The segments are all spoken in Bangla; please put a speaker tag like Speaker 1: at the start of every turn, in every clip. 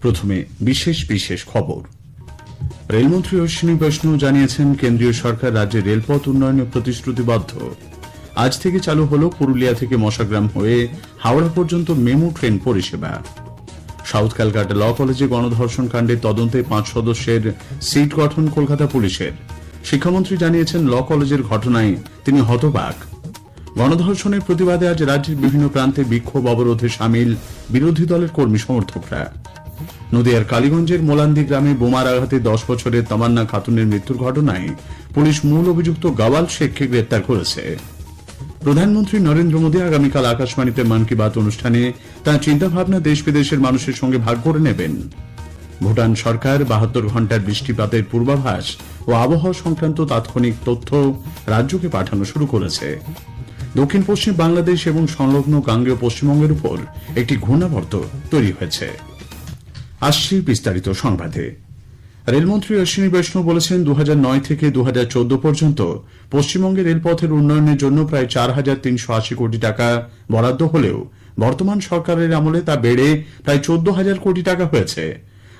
Speaker 1: প্রথমে বিশেষ বিশেষ খবর। রেলমন্ত্রী অশ্বিনী বৈষ্ণব জানিয়েছেন, কেন্দ্রীয় সরকার রাজ্যে রেলপথ উন্নয়নে প্রতিশ্রুতিবদ্ধ। আজ থেকে চালু হল পুরুলিয়া থেকে মশাগ্রাম হয়ে হাওড়া পর্যন্ত মেমু ট্রেন পরিষেবা। সাউথ ক্যালকাটা ল কলেজে গণধর্ষণ কাণ্ডে তদন্তে পাঁচ সদস্যের সিট গঠন কলকাতা পুলিশের। শিক্ষামন্ত্রী জানিয়েছেন, ল কলেজের ঘটনায় তিনি হতবাক। গণধর্ষণের প্রতিবাদে আজ রাজ্যের বিভিন্ন প্রান্তে বিক্ষোভ অবরোধে সামিল বিরোধী দলের কর্মী সমর্থকরা। নদিয়ার কালীগঞ্জের মোলান্দি গ্রামে বোমার আঘাতে দশ বছরের তামান্না খাতুনের মৃত্যুর ঘটনায় পুলিশ মূল অভিযুক্ত গাওয়াল শেখকে গ্রেপ্তার করেছে। প্রধানমন্ত্রী নরেন্দ্র মোদী আগামীকাল আকাশবাণীতে মন কি বাত অনুষ্ঠানে তাঁর চিন্তাভাবনা দেশ বিদেশের মানুষের সঙ্গে ভাগ করে নেবেন। ভুটান সরকার বাহাত্তর ঘণ্টার বৃষ্টিপাতের পূর্বাভাস ও আবহাওয়া সংক্রান্ত তাৎক্ষণিক তথ্য রাজ্যকে পাঠানো শুরু করেছে। দক্ষিণ পশ্চিম বাংলাদেশ এবং সংলগ্ন গাঙ্গেয় পশ্চিমবঙ্গের উপর একটি ঘূর্ণাবর্ত তৈরি হয়েছে। আসছি বিস্তারিত সংবাদে। রেলমন্ত্রী অশ্বিনী বৈষ্ণব বলেছেন দু হাজার নয় থেকে দুহাজার চোদ্দ পর্যন্ত পশ্চিমবঙ্গের রেলপথের উন্নয়নের জন্য প্রায় চার হাজার তিনশো আশি কোটি টাকা বরাদ্দ হলেও বর্তমান সরকারের আমলে তা বেড়ে প্রায় চোদ্দ হাজার কোটি টাকা হয়েছে।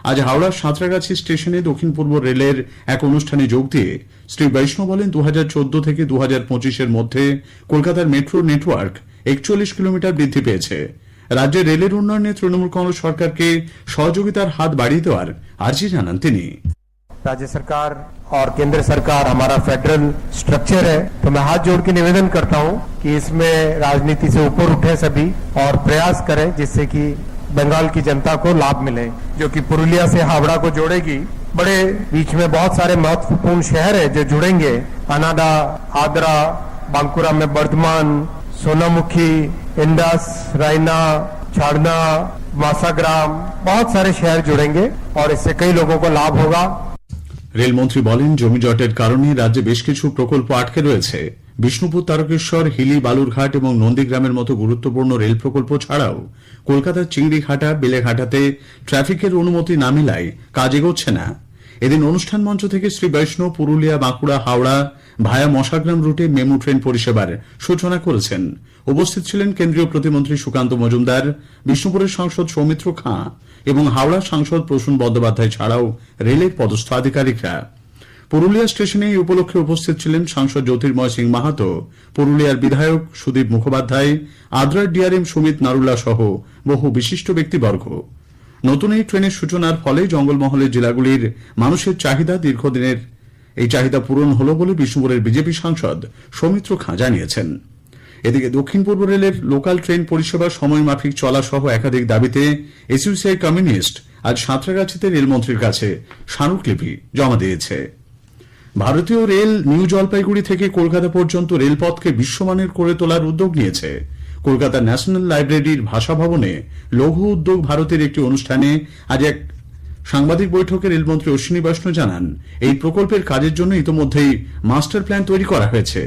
Speaker 1: আজ হাওড়ার সাঁতরাগাছি স্টেশনে দক্ষিণ পূর্ব রেলের এক অনুষ্ঠানে যোগ দিয়ে শ্রী বৈষ্ণব বলেন দু হাজার চোদ্দ থেকে দু পঁচিশের মধ্যে কলকাতার মেট্রো নেটওয়ার্ক একচল্লিশ কিলোমিটার বৃদ্ধি পেয়েছে। রাজ্যের রেলের উন্নয়নে তৃণমূল কংগ্রেস সরকারকে সহযোগিতার হাত বাড়িয়ে দেওয়ার আর্জি জানান তিনি
Speaker 2: राज्य सरकार और केंद्र सरकार हमारा फेडरल स्ट्रक्चर है तो मैं हाथ जोड़ के निवेदन करता हूं कि इसमें राजनीति से ऊपर उठे सभी और प्रयास करें जिससे कि बंगाल की जनता को लाभ मिले जो कि पुरुलिया से हावड़ा को जोड़ेगी बड़े बीच में बहुत सारे महत्वपूर्ण शहर है जो जुड़ेंगे अनाडा आदरा बांकुरा में बर्धमान सोनामुखी इंडस रायना छाड़ना मासाग्राम बहुत सारे शहर जुड़ेंगे और इससे कई लोगों को लाभ होगा
Speaker 1: রেলমন্ত্রী বলেন জমি জটের কারণে রাজ্যে বেশ কিছু প্রকল্প আটকে রয়েছে বিষ্ণুপুর তারকেশ্বর হিলি বালুরঘাট এবং নন্দীগ্রামের মতো গুরুত্বপূর্ণ রেল প্রকল্প ছাড়াও কলকাতার চিংড়িঘাটা বেলেঘাটাতে ট্রাফিকের অনুমতি না মেলায় কাজ এগোচ্ছে না এদিন অনুষ্ঠান মঞ্চ থেকে শ্রী বৈষ্ণব, পুরুলিয়া, বাঁকুড়া, হাওড়া ভায়া মশাগ্রাম রুটে মেমু ট্রেন পরিষেবার সূচনা করেছেন। উপস্থিত ছিলেন কেন্দ্রীয় প্রতিমন্ত্রী সুকান্ত মজুমদার, বিষ্ণুপুরের সাংসদ সৌমিত্র খাঁ এবং হাওড়া সাংসদ প্রসূন বন্দ্যোপাধ্যায় ছাড়াও রেলের পদস্থ আধিকারিকরা। পুরুলিয়া স্টেশনে এই উপলক্ষে উপস্থিত ছিলেন সাংসদ জ্যোতির্ময় সিং মাহাতো, পুরুলিয়ার বিধায়ক সুদীপ মুখোপাধ্যায় আদ্রার ডিআরএম সুমিত নারুল্লা সহ বহু বিশিষ্ট ব্যক্তিবর্গ। নতুন এই ট্রেনের সূচনার ফলে জঙ্গলমহলের জেলাগুলির মানুষের চাহিদা দীর্ঘদিনের, এই চাহিদা পূরণ হল বলে বিষ্ণুপুরের বিজেপি সাংসদ সৌমিত্র খাঁ জানিয়েছেন। এদিকে দক্ষিণ পূর্ব রেলের লোকাল ট্রেন পরিষেবা সময় মাফিক চলা সহ একাধিক দাবিতে এসইউসিআই কমিউনিস্ট আজ সাঁতরাগাছিতে রেলমন্ত্রীর কাছে স্মারকলিপি জমা দিয়েছে। ভারতীয় রেল নিউ জলপাইগুড়ি থেকে কলকাতা পর্যন্ত রেলপথকে বিশ্বমানের করে তোলার উদ্যোগ নিয়েছে। কলকাতা ন্যাশনাল লাইব্রেরির ভাষা ভবনে লঘু উদ্যোগ ভারতের একটি অনুষ্ঠানে আজ এক সাংবাদিক বৈঠকে রেলমন্ত্রী অশ্বিনী বৈষ্ণব জানান এই প্রকল্পের কাজের জন্য ইতোমধ্যেই মাস্টার প্ল্যান তৈরি করা হয়েছে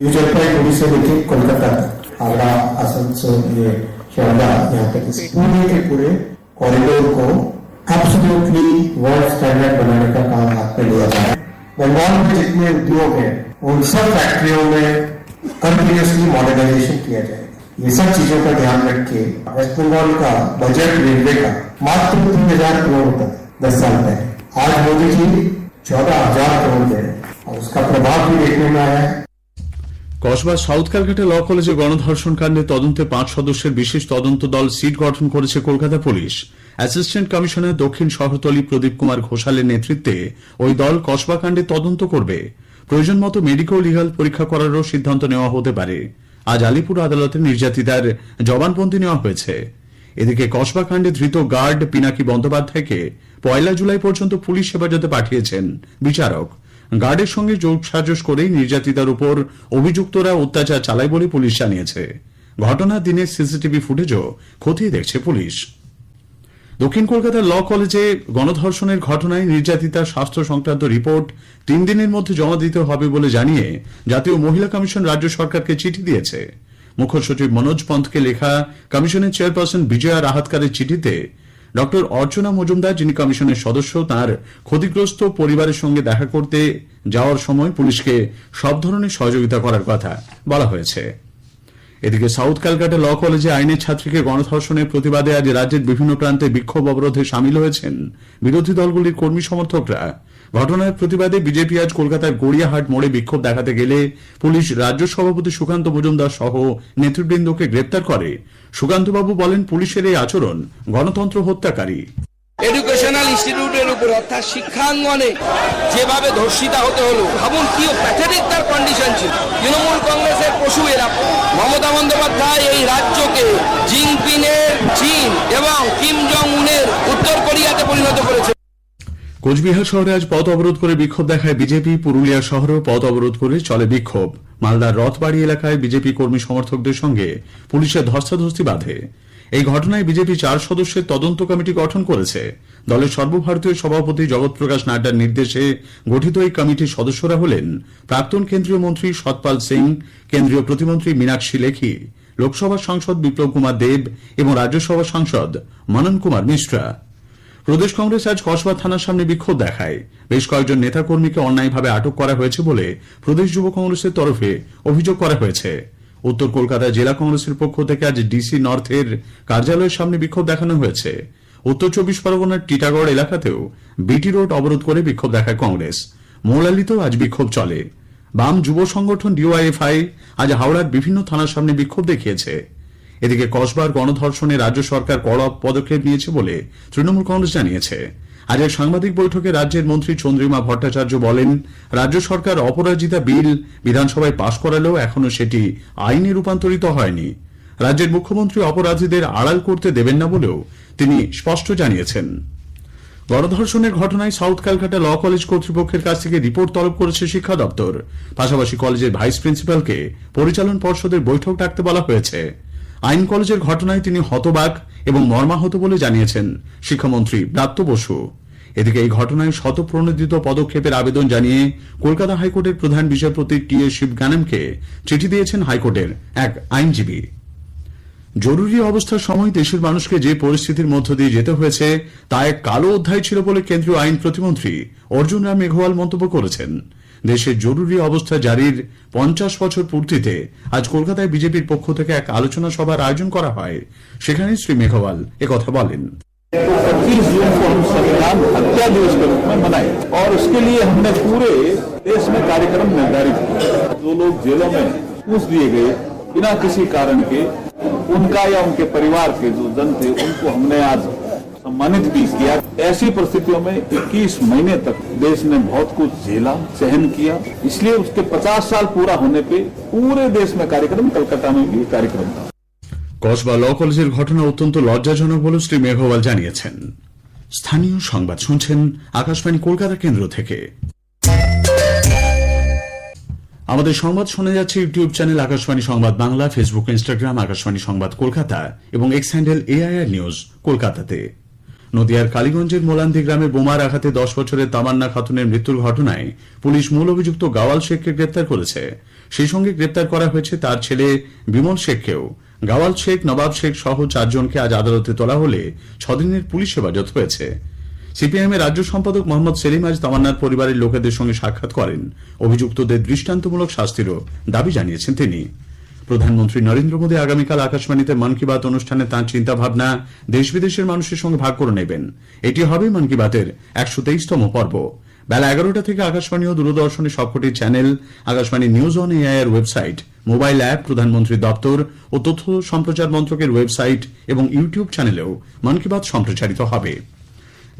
Speaker 3: न्यू जलपाईगुड़ी से लेके कोलकाता तक हावड़ा आसनसोल ये शेरडा यहाँ तक इस पूरे के पूरे कॉरिडोर को एब्सोल्युटली वर्ल्ड स्टैंडर्ड बनाने का काम हाथ में लिया जा रहा है बंगाल में जितने उद्योग हैं उन सब फैक्ट्रियों में कंटिन्यूसली मॉडर्नाइजेशन किया जाएगा ये सब चीजों का ध्यान रख के वेस्ट बंगाल का बजट रेलवे का मात्र तीन हजार करोड़ का दस साल पहले आज मोदी जी चौदह हजार करोड़ दे रहे हैं और उसका प्रभाव भी देखने में आया है
Speaker 1: কসবা সাউথ ক্যালকাটা ল কলেজে গণধর্ষণ কাণ্ডে তদন্তে পাঁচ সদস্যের বিশেষ তদন্ত দল সিট গঠন করেছে কলকাতা পুলিশ অ্যাসিস্ট্যান্ট কমিশনার দক্ষিণ শহরতলি প্রদীপ কুমার ঘোষালের নেতৃত্বে ওই দল কসবা কাণ্ডে তদন্ত করবে প্রয়োজন মতো মেডিকেল লিগাল পরীক্ষা করারও সিদ্ধান্ত নেওয়া হতে পারে আজ আলিপুর আদালতে নির্যাতিতার জবানবন্দি নেওয়া হয়েছে। এদিকে কসবাকাণ্ডে ধৃত গার্ড পিনাকি বন্দ্যোপাধ্যায়কে পয়লা জুলাই পর্যন্ত পুলিশ হেফাজতে পাঠিয়েছেন বিচারক। গার্ডের সঙ্গে যোগ সাজস করেই নির্যাতিতার উপর অভিযুক্তরা অত্যাচার চালায় বলে পুলিশ জানিয়েছে। ঘটনার দিনে সিসিটিভি ফুটেজও খতিয়ে দেখছে পুলিশ। দক্ষিণ কলকাতার ল কলেজে গণধর্ষণের ঘটনায় নির্যাতিতার স্বাস্থ্য সংক্রান্ত রিপোর্ট তিন দিনের মধ্যে জমা দিতে হবে বলে জানিয়ে জাতীয় মহিলা কমিশন রাজ্য সরকারকে চিঠি দিয়েছে। মুখ্য সচিব মনোজ পন্থকে লেখা কমিশনের চেয়ারপারসন বিজয়া রাহাতকারের চিঠিতে ডক্টর অর্চনা মজুমদার, যিনি কমিশনের সদস্য, তার ক্ষতিগ্রস্ত পরিবারের সঙ্গে দেখা করতে যাওয়ার সময় পুলিশকে সব ধরনের সহযোগিতা করার কথা বলা হয়েছে। এদিকে সাউথ ক্যালকাটা ল কলেজে আইনের ছাত্রীকে গণধর্ষণের প্রতিবাদে আজ রাজ্যের বিভিন্ন প্রান্তে বিক্ষোভ অবরোধে সামিল হয়েছেন বিরোধী দলগুলির কর্মী সমর্থকরা। ঘটনার প্রতিবাদে বিজেপি আজ কলকাতার গড়িয়াহাট মোড়ে বিক্ষোভ দেখাতে গেলে পুলিশ রাজ্য সভাপতি সুকান্ত মজুমদার সহ নেতৃবৃন্দকে গ্রেপ্তার করে। সুকান্তবাবু বলেন, পুলিশের এই আচরণ গণতন্ত্র হত্যাকারী।
Speaker 4: এডুকেশনাল ইনস্টিটিউটের উপর, অর্থাৎ শিক্ষাঙ্গনে যেভাবে ধর্ষিতা হতে হলো, ভাবুন কি প্যাথেটিক তার কন্ডিশন ছিল। তৃণমূল কংগ্রেসের পশু এরা। মমতা বন্দ্যোপাধ্যায় এই রাজ্যকে জিনপিনের চীন এবং কিম জং উনের উত্তর কোরিয়াতে পরিণত করেছে।
Speaker 1: কোচবিহার শহরে আজ পথ অবরোধ করে বিক্ষোভ দেখায় বিজেপি, পুরুলিয়া শহরেও পথ অবরোধ করে চলে বিক্ষোভ। মালদার রথবাড়ি এলাকায় বিজেপি কর্মী সমর্থকদের সঙ্গে পুলিশের ধস্তাধস্তি বাঁধে। এই ঘটনায় বিজেপি চার সদস্যের তদন্ত কমিটি গঠন করেছে। দলের সর্বভারতীয় সভাপতি জগৎ প্রকাশ নাড্ডার নির্দেশে গঠিত এই কমিটির সদস্যরা হলেন প্রাক্তন কেন্দ্রীয় মন্ত্রী সতপাল সিং, কেন্দ্রীয় প্রতিমন্ত্রী মীনাক্ষী লেখি, লোকসভা সাংসদ বিপ্লব কুমার দেব এবং রাজ্যসভা সাংসদ মনন কুমার মিশ্রা। প্রদেশ কংগ্রেস আজ কসবা থানার সামনে বিক্ষোভ দেখায়। বেশ কয়েকজন নেতাকর্মীকে অন্যায়ভাবে আটক করা হয়েছে বলে প্রদেশ যুব কংগ্রেসের তরফে অভিযোগ করা হয়েছে। উত্তর কলকাতায় জেলা কংগ্রেসের পক্ষ থেকে আজ ডিসি নর্থের কার্যালয়ের সামনে বিক্ষোভ দেখানো হয়েছে। উত্তর চব্বিশ পরগনার টিটাগড় এলাকাতেও বিটি রোড অবরোধ করে বিক্ষোভ দেখায় কংগ্রেস। মৌলালিতেও আজ বিক্ষোভ চলে। বাম যুব সংগঠন ডিওআইএফআই আজ হাওড়ার বিভিন্ন থানার সামনে বিক্ষোভ দেখিয়েছে। এদিকে কসবার গণধর্ষণে রাজ্য সরকার কড়া পদক্ষেপ নিয়েছে বলে তৃণমূল কংগ্রেস জানিয়েছে। আজ এক সাংবাদিক বৈঠকে রাজ্যের মন্ত্রী চন্দ্রিমা ভট্টাচার্য বলেন, রাজ্য সরকার অপরাজিতা বিল বিধানসভায় পাশ করালেও এখনও সেটি আইনে রূপান্তরিত হয়নি। রাজ্যের মুখ্যমন্ত্রী অপরাধীদের আড়াল করতে দেবেন না বলেও তিনি স্পষ্ট জানিয়েছেন। গণধর্ষণের ঘটনায় সাউথ ক্যালকাটা ল কলেজ কর্তৃপক্ষের কাছ থেকে রিপোর্ট তলব করেছে শিক্ষা দপ্তর। পাশাপাশি কলেজের ভাইস প্রিন্সিপালকে পরিচালন পর্ষদের বৈঠক ডাকতে বলা হয়েছে। আইন কলেজের ঘটনায় তিনি হতবাক এবং মর্মাহত বলে জানিয়েছেন শিক্ষামন্ত্রী ব্রাত্য বসু। এদিকে এই ঘটনায় শতপ্রণোদিত পদক্ষেপের আবেদন জানিয়ে কলকাতা হাইকোর্টের প্রধান বিচারপতি টি এ শিবগানেমকে চিঠি দিয়েছেন হাইকোর্টের এক আইনজীবী। জরুরি অবস্থার সময় দেশের মানুষকে যে পরিস্থিতির মধ্য দিয়ে যেতে হয়েছে, তা এক কালো অধ্যায় ছিল বলে কেন্দ্রীয় আইন প্রতিমন্ত্রী অর্জুন রাম মেঘওয়াল মন্তব্য করেছেন। দেশের জরুরি অবস্থা জারির পঞ্চাশ বছর পূর্তিতে আজ কলকাতায় বিজেপির পক্ষ থেকে এক আলোচনা সভার আয়োজন করা হয় সেখানে শ্রী মেঘওয়াল একথা বলেন
Speaker 5: तो 25 जून को हम संविधान हत्या दिवस के रूप में मनाए और उसके लिए हमने पूरे देश में कार्यक्रम निर्धारित किए जो लोग जेलों में पूछ दिए गए बिना किसी कारण के उनका या उनके परिवार के जो जन थे उनको हमने आज सम्मानित भी किया ऐसी परिस्थितियों में 21 महीने तक देश ने बहुत कुछ झेला सहन किया इसलिए उसके 50 साल पूरा होने पे पूरे देश में कार्यक्रम कलकत्ता में भी कार्यक्रम था
Speaker 1: কসবা ল কলেজের ঘটনা অত্যন্ত লজ্জাজনক বলে শ্রী মেঘওয়াল জানিয়েছেন স্থানীয় সংবাদ শুনছেন আকাশবাণী কলকাতা কেন্দ্র থেকে আমাদের সংবাদ শোনা যাচ্ছে ইউটিউব চ্যানেল আকাশবাণী সংবাদ বাংলা ফেসবুক ইনস্টাগ্রাম আকাশবাণী সংবাদ কলকাতা এবং এক্স হ্যান্ডেল এআইআর নিউজ কলকাতাতে নদিয়ার কালীগঞ্জের মোলান্দি গ্রামে বোমার আঘাতে দশ বছরের তামান্না খাতুনের মৃত্যুর ঘটনায় পুলিশ মূল অভিযুক্ত গাওয়াল শেখকে গ্রেপ্তার করেছে। সেই সঙ্গে গ্রেপ্তার করা হয়েছে তার ছেলে বিমল শেখকেও। গাওয়াল শেখ, নবাব শেখ সহ চারজনকে আজ আদালতে তোলা হলে ছদিনের পুলিশ হেফাজত হয়েছে। সিপিআইএম এর রাজ্য সম্পাদক মোহাম্মদ সেলিম আজ তামান্নার পরিবারের লোকেদের সঙ্গে সাক্ষাৎ করেন। অভিযুক্তদের দৃষ্টান্তমূলক শাস্তিরও দাবি জানিয়েছেন তিনি। প্রধানমন্ত্রী নরেন্দ্র মোদী আগামীকাল আকাশবাণীতে মন কি বাত অনুষ্ঠানে তাঁর চিন্তাভাবনা দেশ বিদেশের মানুষের সঙ্গে ভাগ করে নেবেন। এটি হবে মন কি বাতের একশো তেইশতম পর্ব। বেলা এগারোটা থেকে আকাশবাণী ও দূরদর্শনের সবকটি channel, Akashvani news on AIR website, mobile app, প্রধানমন্ত্রী দপ্তর ও তথ্য সম্প্রচার মন্ত্রকের ওয়েবসাইট এবং ইউটিউব চ্যানেলেও মন কি বাত সম্প্রচারিত হবে।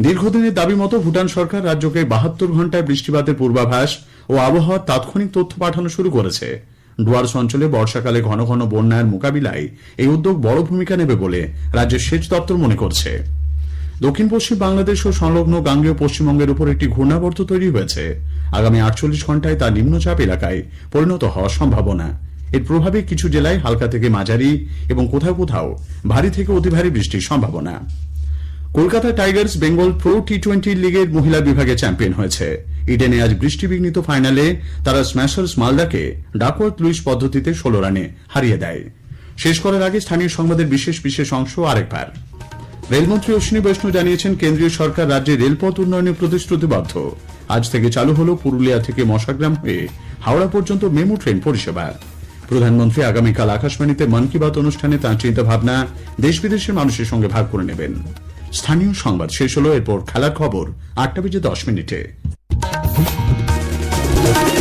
Speaker 1: দীর্ঘদিনের দাবি মতো ভুটান সরকার রাজ্যকে বাহাত্তর ঘন্টায় বৃষ্টিপাতের পূর্বাভাস ও আবহাওয়ার তাৎক্ষণিক তথ্য পাঠানো শুরু করেছে। ডুয়ার্স অঞ্চলে বর্ষাকালে ঘন ঘন বন্যার মোকাবিলায় এই উদ্যোগ বড় ভূমিকা নেবে বলে রাজ্যের সেচ দপ্তর মনে করছে। দক্ষিণ পশ্চিম বাংলাদেশ ও সংলগ্ন গাঙ্গেয় পশ্চিমবঙ্গের উপর একটি ঘূর্ণাবর্ত তৈরি হয়েছে। আগামী আটচল্লিশ ঘন্টায় তা নিম্নচাপ এলাকায় পরিণত হওয়ার সম্ভাবনা। এর প্রভাবে কিছু জেলায় হালকা থেকে মাঝারি এবং কোথাও কোথাও ভারী থেকে অতি ভারী বৃষ্টির সম্ভাবনা। Kolkata tigers Bengal pro T twenty লিগের মহিলা বিভাগে চ্যাম্পিয়ন হয়েছে। ইডেনে আজ বৃষ্টিবিঘ্নিত ফাইনালে তারা স্ম্যাশার্স মালদাকে ডাকওয়ার্থ লুইস পদ্ধতিতে ষোলো রানে হারিয়ে দেয়। শেষ করার আগে স্থানীয় সংবাদের বিশেষ বিশেষ অংশ আরেকবার। রেলমন্ত্রী অশ্বিনী বৈষ্ণব জানিয়েছেন, কেন্দ্রীয় সরকার রাজ্যে রেলপথ উন্নয়নে প্রতিশ্রুতিবদ্ধ। আজ থেকে চালু হল পুরুলিয়া থেকে মশাগ্রাম হয়ে হাওড়া পর্যন্ত মেমু ট্রেন পরিষেবা। প্রধানমন্ত্রী আগামীকাল আকাশবাণীতে মন কি বাত অনুষ্ঠানে তাঁর চিন্তা ভাবনা দেশ বিদেশের মানুষের সঙ্গে ভাগ করে নেবেন। স্থানীয় সংবাদ শেষ হল, এরপর খেলার খবর আটটা বেজে দশ মিনিটে। Thank you.